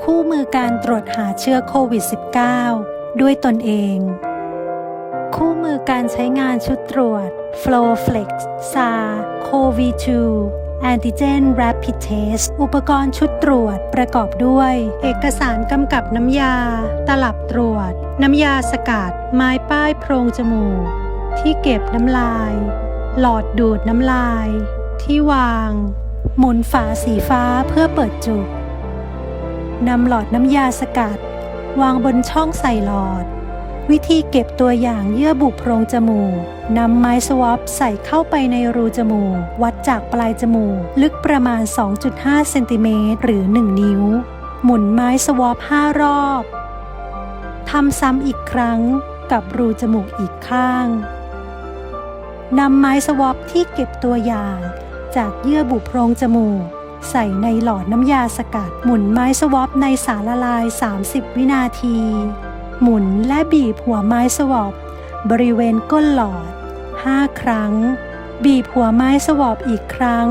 คู่มือการตรวจหาเชื้อโควิด -19 ด้วยตนเอง คู่มือการใช้งานชุดตรวจ Flowflex SAR CoV-2 Antigen Rapid Test อุปกรณ์ชุดตรวจประกอบด้วย เอกสารกำกับน้ำยา ตลับตรวจ น้ำยาสกัด ไม้ป้ายโพรงจมูก ที่เก็บน้ำลาย หลอดดูดน้ำลาย ที่วาง หมุนฝาสีฟ้าเพื่อเปิดจุกนำหลอดน้ำยาสกัด วางบนช่องใส่หลอด วิธีเก็บตัวอย่างเยื่อบุโพรงจมูกนำไม้สวอปใส่เข้าไปในรูจมูก วัดจากปลายจมูก ลึกประมาณ 2.5 เซนติเมตรหรือ 1 นิ้ว หมุนไม้สวอป5รอบทำซ้ำอีกครั้งกับรูจมูกอีกข้างนำไม้สวอปที่เก็บตัวอย่าง จากเยื่อบุโพรงจมูก ใส่ในหลอดน้ำยาสกัด หมุนไม้สวอปในสารละลาย 30 วินาที หมุนและบีบหัวไม้สวอปบริเวณก้นหลอด 5 ครั้ง บีบหัวไม้สวอปอีกครั้ง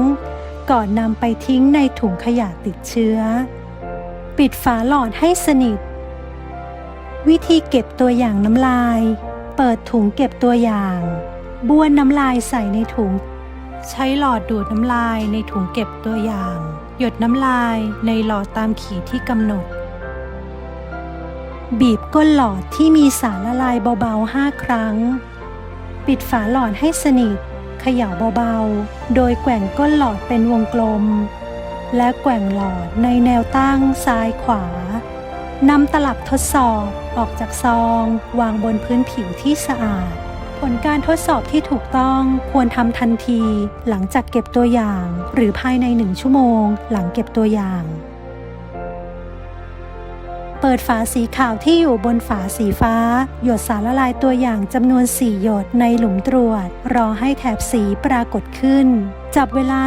ก่อนนำไปทิ้งในถุงขยะติดเชื้อ ปิดฝาหลอดให้สนิท วิธีเก็บตัวอย่างน้ำลาย เปิดถุงเก็บตัวอย่างบ้วนน้ำลายใส่ในถุง ใช้หลอดดูดน้ำลายในถุงเก็บตัวอย่าง หยดน้ำลายในหลอดตามขีดที่กำหนด บีบก้นหลอดที่มีสารละลายเบาๆ 5 ครั้ง ปิดฝาหลอดให้สนิทเขย่าเบาๆ โดยแกว่งก้นหลอดเป็นวงกลม และแกว่งหลอดในแนวตั้งซ้ายขวานำตลับทดสอบออกจากซอง วางบนพื้นผิวที่สะอาด ผลการทดสอบที่ถูกต้องควรทำทันที หลังจากเก็บตัวอย่าง หรือภายในหนึ่งชั่วโมง หลังเก็บตัวอย่าง เปิดฝาสีขาวที่อยู่บนฝาสีฟ้า หยดสารละลายตัวอย่างจำนวน 4 หยดในหลุมตรวจ รอให้แถบสีปรากฏขึ้น จับเวลา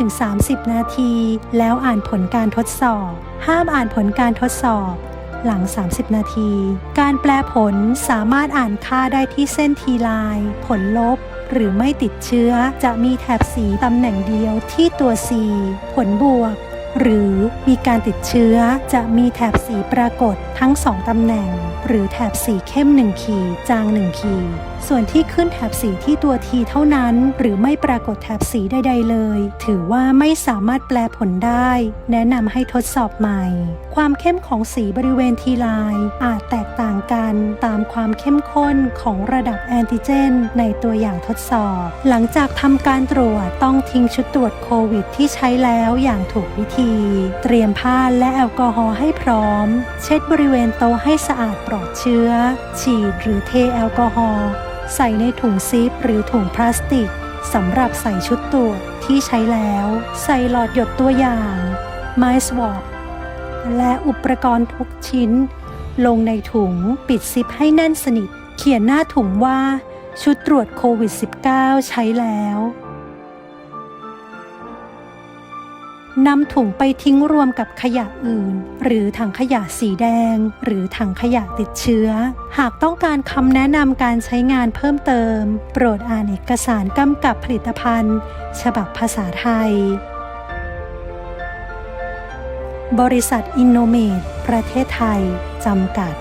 15-30 นาที แล้วอ่านผลการทดสอบ ห้ามอ่านผลการทดสอบ หลัง 30 นาที การแปลผลสามารถอ่านค่าได้ที่เส้นทีไลน์ผลลบ หรือไม่ติดเชื้อจะมีแถบสีตำแหน่งเดียวที่ตัว C ผลบวก หรือ มีการติดเชื้อจะมีแถบสีปรากฏทั้ง 2 ตำแหน่ง หรือแถบสีเข้ม 1 ขีดจาง 1 ขีดส่วนที่ขึ้นแถบสีที่ตัวทีเท่านั้น หรือไม่ปรากฏแถบสีใดๆเลย ถือว่าไม่สามารถแปลผลได้ แนะนำให้ทดสอบใหม่ ความเข้มของสีบริเวณทีไลน์อาจแตกต่างกันตามความเข้มข้นของระดับแอนติเจน ในตัวอย่างทดสอบ หลังจากทำการตรวจต้องทิ้งชุดตรวจโควิดที่ใช้แล้วอย่างถูกวิธีเตรียมผ้าและแอลกอฮอล์ให้พร้อม เช็ดบริเวณโต๊ะให้สะอาดปลอดเชื้อ ฉีดหรือเทแอลกอฮอล์ใส่ในถุงซิปหรือถุงพลาสติกสำหรับใส่ชุดตรวจที่ใช้แล้ว ใส่หลอดหยดตัวอย่าง ไม้สวอปและอุปกรณ์ทุกชิ้น ลงในถุงปิดซิปให้แน่นสนิท เขียนหน้าถุงว่าชุดตรวจโควิด -19 ใช้แล้ว นำถุงไปทิ้งรวมกับขยะอื่น หรือถังขยะสีแดง หรือถังขยะติดเชื้อ หากต้องการคำแนะนำการใช้งานเพิ่มเติม โปรดอ่านเอกสารกำกับผลิตภัณฑ์ ฉบับภาษาไทย บริษัทอินโนเมตประเทศไทย จำกัด